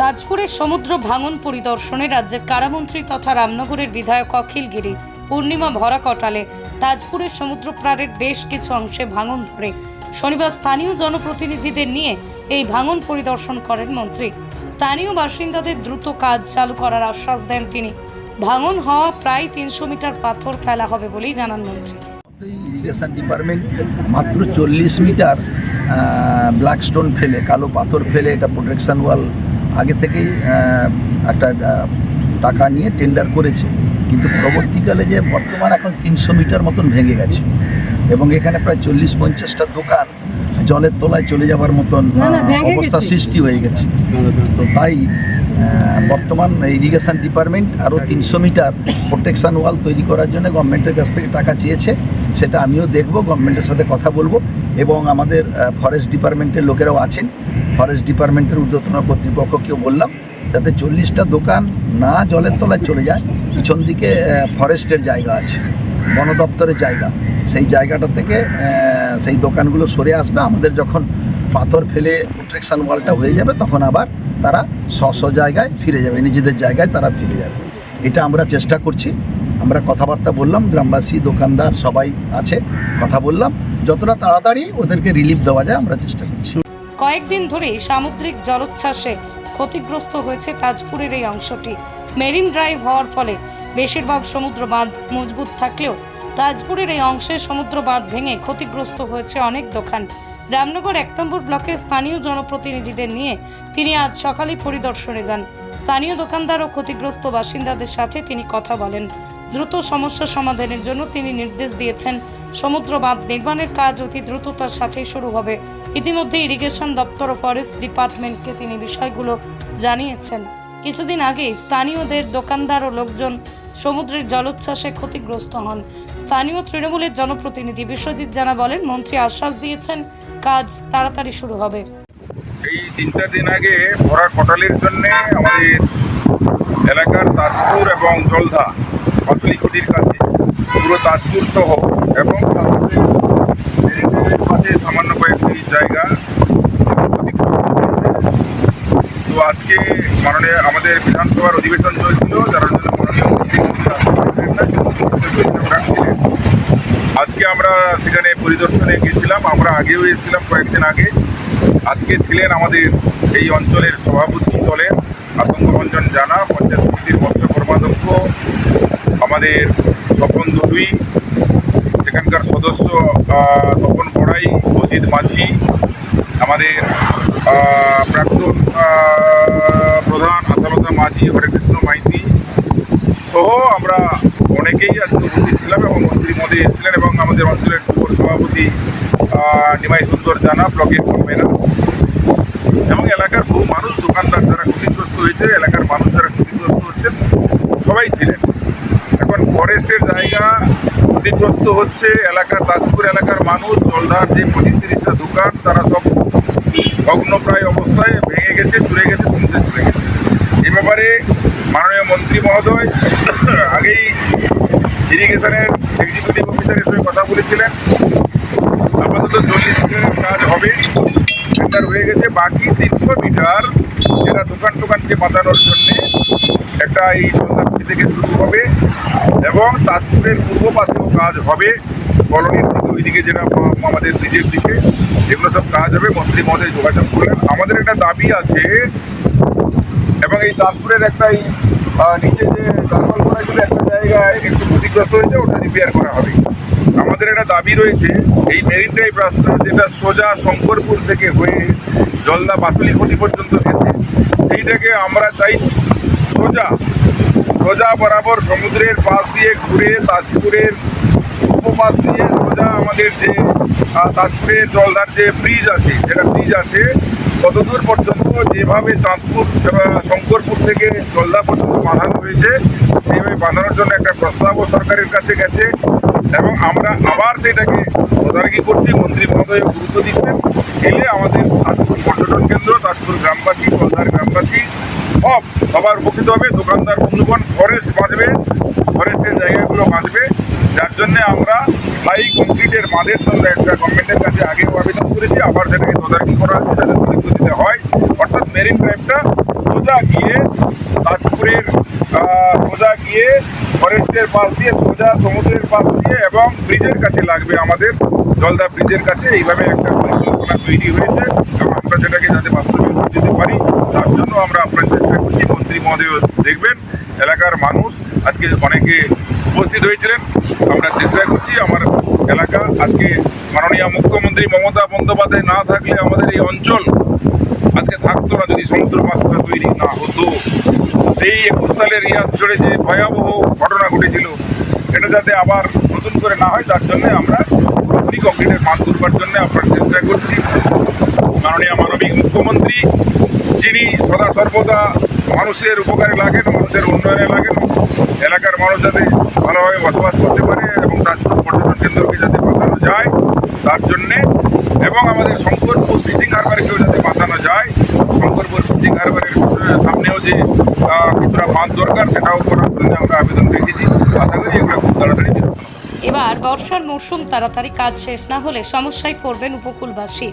তাজপুরের সমুদ্র ভাঙন পরিদর্শনে রাজ্যের কারামন্ত্রী তথা রামনগরের বিধায়ক অখিল গিরি পূর্ণিমা ভরা কটালে তাজপুরের সমুদ্র প্রাড়ের বেশ কিছু অংশে ভাঙন ধরে। শনিবার স্থানীয় জনপ্রতিনিধিদের নিয়ে এই ভাঙন পরিদর্শন করেন মন্ত্রী। স্থানীয় বাসিন্দাদের দ্রুত কাজ চালু করার আশ্বাস দেন তিনি। ভাঙন হওয়া প্রায় তিনশো মিটার পাথর ফেলা হবে বলেই জানান মন্ত্রী। ইরিগেশন ডিপার্টমেন্ট মাত্র চল্লিশ মিটার ব্ল্যাক স্টোন ফেলে, কালো পাথর ফেলে, এটা প্রোটেকশন ওয়াল আগে থেকেই একটা টাকা নিয়ে টেন্ডার করেছে। কিন্তু পরবর্তীকালে যে বর্তমান এখন তিনশো মিটার মতন ভেঙে গেছে। এবং এখানে প্রায় চল্লিশ পঞ্চাশটা দোকান জলের তলায় চলে যাবার মতন অবস্থা সৃষ্টি হয়ে গেছে। তো তাই বর্তমান ইরিগেশন ডিপার্টমেন্ট আরও তিনশো মিটার প্রোটেকশন ওয়াল তৈরি করার জন্য গভর্নমেন্টের কাছ থেকে টাকা চেয়েছে। সেটা আমিও দেখব গভর্নমেন্টের সাথে কথা বলব। এবং আমাদের ফরেস্ট ডিপার্টমেন্টের লোকেরাও আছেন। ফরেস্ট ডিপার্টমেন্টের ঊর্ধ্বতন কর্তৃপক্ষকেও বললাম যাতে চল্লিশটা দোকান না জলের তলায় চলে যায়, পিছন দিকে ফরেস্টের জায়গা আছে, বন দপ্তরের জায়গা। সেই জায়গাটা থেকে সেই দোকানগুলো সরে আসবে। আমাদের যখন পাথর ফেলে প্রোটেকশন ওয়ালটা হয়ে যাবে, তখন আবার তারা স্ব জায়গায় ফিরে যাবে, নিজেদের জায়গায় তারা ফিরে যাবে। এটা আমরা চেষ্টা করছি। আমরা কথাবার্তা বললাম, গ্রামবাসী, দোকানদার সবাই আছে, কথা বললাম। যতটা তাড়াতাড়ি ওদেরকে রিলিফ দেওয়া যায়, আমরা চেষ্টা করছি। কয়েকদিন ধরেই সামুদ্রিক জলোচ্ছ্বাসে ক্ষতিগ্রস্ত হয়েছে তাজপুরের এই অংশটি। মেরিন ড্রাইভ হওয়ার ফলে বেশিরভাগ সমুদ্র বাঁধ মজবুত থাকলেও তাজপুরের এই অংশে সমুদ্র বাঁধ ভেঙে ক্ষতিগ্রস্ত হয়েছে অনেক দোকান। রামনগর এক নম্বর ব্লকে স্থানীয় জনপ্রতিনিধিদের নিয়ে তিনি আজ সকালে পরিদর্শনে যান। স্থানীয় দোকানদার ও ক্ষতিগ্রস্ত বাসিন্দাদের সাথে তিনি কথা বলেন। দ্রুত সমস্যা সমাধানের জন্য তিনি নির্দেশ দিয়েছেন সমুদ্র বাঁধ নির্মাণের কাজ অতি দ্রুততার সাথে শুরু হবে। ইতিমধ্যে ইরিগেশন দপ্তর ও ফরেস্ট ডিপার্টমেন্টকে তিনি বিষয়গুলো জানিয়েছেন। কিছুদিন আগে স্থানীয়দের দোকানদার ও লোকজন সমুদ্রের জলোচ্ছ্বাসে ক্ষতিগ্রস্ত হন। স্থানীয় তৃণমূলের জনপ্রতিনিধি বিশ্বজিৎ জানা বলেন, মন্ত্রী আশ্বাস দিয়েছেন, কাজ তাড়াতাড়ি শুরু হবে। এই তিন চার দিন আগে ভরা কটালের জন্য আমাদের এলাকার তাজপুর এবং জলধা পাঁচলিকুটির কাছে পুরো তাজপুর সহ এবং পাশে সামান্য কয়েকটি জায়গা তো আজকে মাননীয় আমাদের বিধানসভার অধিবেশন চলছিল, যার জন্য মাননীয় আজকে আমরা সেখানে পরিদর্শনে গিয়েছিলাম, আমরা আগেও এসেছিলাম কয়েকদিন আগে। আজকে ছিলেন আমাদের এই অঞ্চলের সভাপতি দলের আতঙ্ক রঞ্জন জানা, পঞ্চায়েত সমিতির মৎস্য কর্মাধ্যক্ষ, আমাদের তপন দুবি সেখানকার সদস্য তপন বড়াই, অজিত মাঝি, আমাদের প্রাক্তন প্রধান আশালতা মাঝি, হরেকৃষ্ণ মাইতি সহ আমরা অনেকেই আজকে উপস্থিত ছিলাম এবং মন্ত্রী মহোদয় এসেছিলেন এবং আমাদের অঞ্চলের পৌর সভাপতি নিমাই সুন্দর জানা, ব্লকের কনভেনার এবং এলাকার বহু মানুষ, দোকানদার যারা ক্ষতিগ্রস্ত হয়েছে, এলাকার মানুষ যারা ক্ষতিগ্রস্ত হচ্ছেন, সবাই ছিলেন। এখন ফরেস্টের জায়গা ক্ষতিগ্রস্ত হচ্ছে এলাকা, তাজপুর এলাকার মানুষ জলধার যে পঁচিশ তিরিশটা দোকান, তারা সব ভগ্নপ্রায় অবস্থায় ভেঙে গেছে, চুরে গেছে, সমুদ্রে চলে গেছে। এ ব্যাপারে মাননীয় মন্ত্রী মহোদয় আগেই ইরিগেশনের এক্সিকিউটিভ অফিসারের সঙ্গে কথা বলেছিলেন। আপাতত চল্লিশ মিটারের কাজ হবে টেন্ডার হয়ে গেছে। বাকি তিনশো মিটার যেটা দোকান টোকানকে বাঁচানোর জন্যে একটা এই সন্ধ্যাপুরি থেকে শুরু হবে। এবং তাজপুরের পূর্ব পাশেও কাজ হবে। কলোনির দিকে, ওইদিকে যেটা আমাদের ব্রিজের দিকে এগুলো সব কাজ হবে, মন্ত্রী মহোদয় যোগাযোগ করলেন আমাদের একটা দাবি আছে, এবং এই চাঁদপুরের একটা নিচে যে জানমাল করা ছিল একটা জায়গায় একটু ক্ষতিগ্রস্ত হয়েছে, ওটা রিপেয়ার করা হবে। আমাদের একটা দাবি রয়েছে, এই মেরিন ড্রাইভ রাস্তা যেটা সোজা শঙ্করপুর থেকে হয়ে জলদা বাসুলি ক্ষতি পর্যন্ত গেছে, সেইটাকে আমরা চাইছি সোজা সোজা বরাবর সমুদ্রের পাশ দিয়ে ঘুরে তাজপুরের পূর্ব পাশ দিয়ে সোজা আমাদের যে তাজপুরের জলদার যে ব্রিজ আছে, যেটা ব্রিজ আছে ততদূর পর্যন্ত যেভাবে চাঁদপুর শঙ্করপুর থেকে জলদা পর্যন্ত বাঁধানো হয়েছে, সেইভাবে বাঁধানোর জন্য একটা প্রস্তাবও সরকারের কাছে গেছে এবং আমরা আবার সেটাকে তদারকি করছি। মন্ত্রী মহোদয় গুরুত্ব দিচ্ছেন। এলে আমাদের তাজপুর পর্যটন কেন্দ্র, তাজপুর গ্রামবাসী জলদার গ্রামবাসী সবার উপকৃত হবে, দোকানদার বন্ধুগণ ফরেস্ট বাঁচবে ফরেস্টের জায়গাগুলো বাঁচবে যার জন্য আমরা স্থায়ী কংক্রিটের মাঝের জন্য একটা গভর্নমেন্টের কাছে আগেও আবেদন করেছি, আবার সেটাকে তদারকি করা হচ্ছে যাতে গুরুত্ব দিতে হয়। অর্থাৎ মেরিন ড্রাইভটা সোজা গিয়ে তাজপুরের সোজা গিয়ে ফরেস্টের পাশ দিয়ে, সোজা সমুদ্রের পাশ দিয়ে এবং ব্রিজের কাছে লাগবে আমাদের। জলদা ব্রিজের কাছে এইভাবে একটা পরিকল্পনা তৈরি হয়েছে। আমরা সেটাকে যাতে বাস্তবায়ন করে দিতে পারি, তার জন্য আমরা আপনার চেষ্টা করছি। মন্ত্রী মহোদয় দেখবেন, এলাকার মানুষ, আজকে অনেকে উপস্থিত হয়েছিলেন, আমরা চেষ্টা করছি আমার এলাকা। আজকে মাননীয় মুখ্যমন্ত্রী মমতা বন্দ্যোপাধ্যায় না থাকলে আমাদের এই অঞ্চল আজকে থাকতো না, যদি সমুদ্র মাত্রা তৈরি না হতো। সেই একুশ সালের ইয়াস জুড়ে যে ভয়াবহ ঘটনা ঘটেছিল, এটা যাতে আবার নতুন করে না হয়, তার জন্য আমরা পুরোপুরি কংক্রিটের মান করবার জন্য আমরা চেষ্টা করছি। মাননীয় মানবিক মুখ্যমন্ত্রী, যিনি সদা সর্বদা মানুষের উপকারে লাগেন, মানুষের উন্নয়নে লাগেন, এলাকার মানুষ যাতে ভালোভাবে বসবাস করতে পারে এবং তাজপুর পর্যটন কেন্দ্রকে যাতে বাঁচানো যায় তার জন্যে, এবং আমাদের শঙ্করপুর ফিশিং হারবারকেও যাতে বাঁচানো যায়। শঙ্করপুর ফিশিং হারবারের সামনেও যে কিছুটা বাঁধ দরকার, সেটাও করার জন্য আমরা আবেদন রেখেছি। আশা করি এগুলো খুব তাড়াতাড়ি এবার বর্ষার মরশুম, তাড়াতাড়ি কাজ শেষ না হলে সমস্যায় পড়বেন উপকূলবাসী।